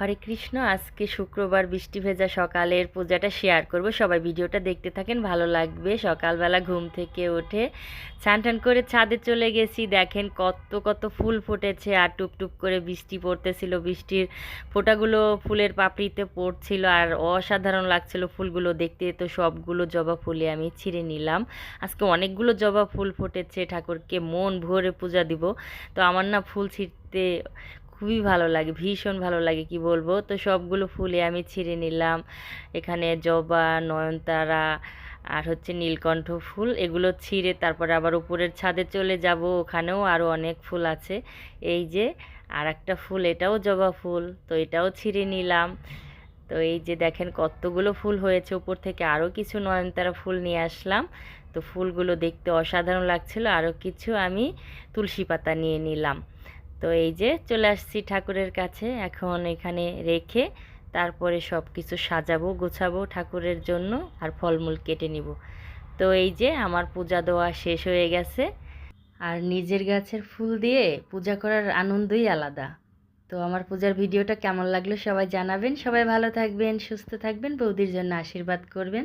হরে কৃষ্ণ, আজকে শুক্রবার বৃষ্টি ভেজা সকালের পূজাটা শেয়ার করব। সবাই ভিডিওটা দেখতে থাকেন, ভালো লাগবে। সকালবেলা ঘুম থেকে উঠে স্নান টান করে ছাদে চলে গেছি। দেখেন কত কত ফুল ফুটেছে আর টুপটুপ করে বৃষ্টি পড়তেছিল। বৃষ্টির ফোঁটাগুলো ফুলের পাপড়িতে পড়ছিল আর অসাধারণ লাগছিল ফুলগুলো দেখতে। তো সবগুলো জবা ফুলে আমি ছিঁড়ে নিলাম। আজকে অনেকগুলো জবা ফুল ফুটেছে। ঠাকুরকে মন ভরে পূজা দিব। তো আমার না ফুল ছিঁড়তে খুবই ভালো লাগে, ভীষণ ভালো লাগে কি বলব? তো সবগুলো ফুলে আমি ছিঁড়ে নিলাম। এখানে জবা, নয়নতারা আর হচ্ছে নীলকণ্ঠ ফুল, এগুলো ছিঁড়ে তারপরে আবার উপরের ছাদে চলে যাব, ওখানেও আরও অনেক ফুল আছে। এই যে আর একটা ফুল, এটাও জবা ফুল, তো এটাও ছিঁড়ে নিলাম। তো এই যে দেখেন কতগুলো ফুল হয়েছে, উপর থেকে আরও কিছু নয়নতারা ফুল নিয়ে আসলাম। তো ফুলগুলো দেখতে অসাধারণ লাগছিল আরও কিছু আমি তুলসী পাতা নিয়ে নিলাম। তো এই যে চলে আসছি ঠাকুরের কাছে। এখন এখানে রেখে তারপরে সব কিছু সাজাবো, গোছাবো ঠাকুরের জন্য আর ফলমূল কেটে নিব। তো এই যে আমার পূজা দেওয়া শেষ হয়ে গেছে। আর নিজের গাছের ফুল দিয়ে পূজা করার আনন্দই আলাদা। তো আমার পূজার ভিডিওটা কেমন লাগল সবাই জানাবেন। সবাই ভালো থাকবেন, সুস্থ থাকবেন, বৌদির জন্য আশীর্বাদ করবেন।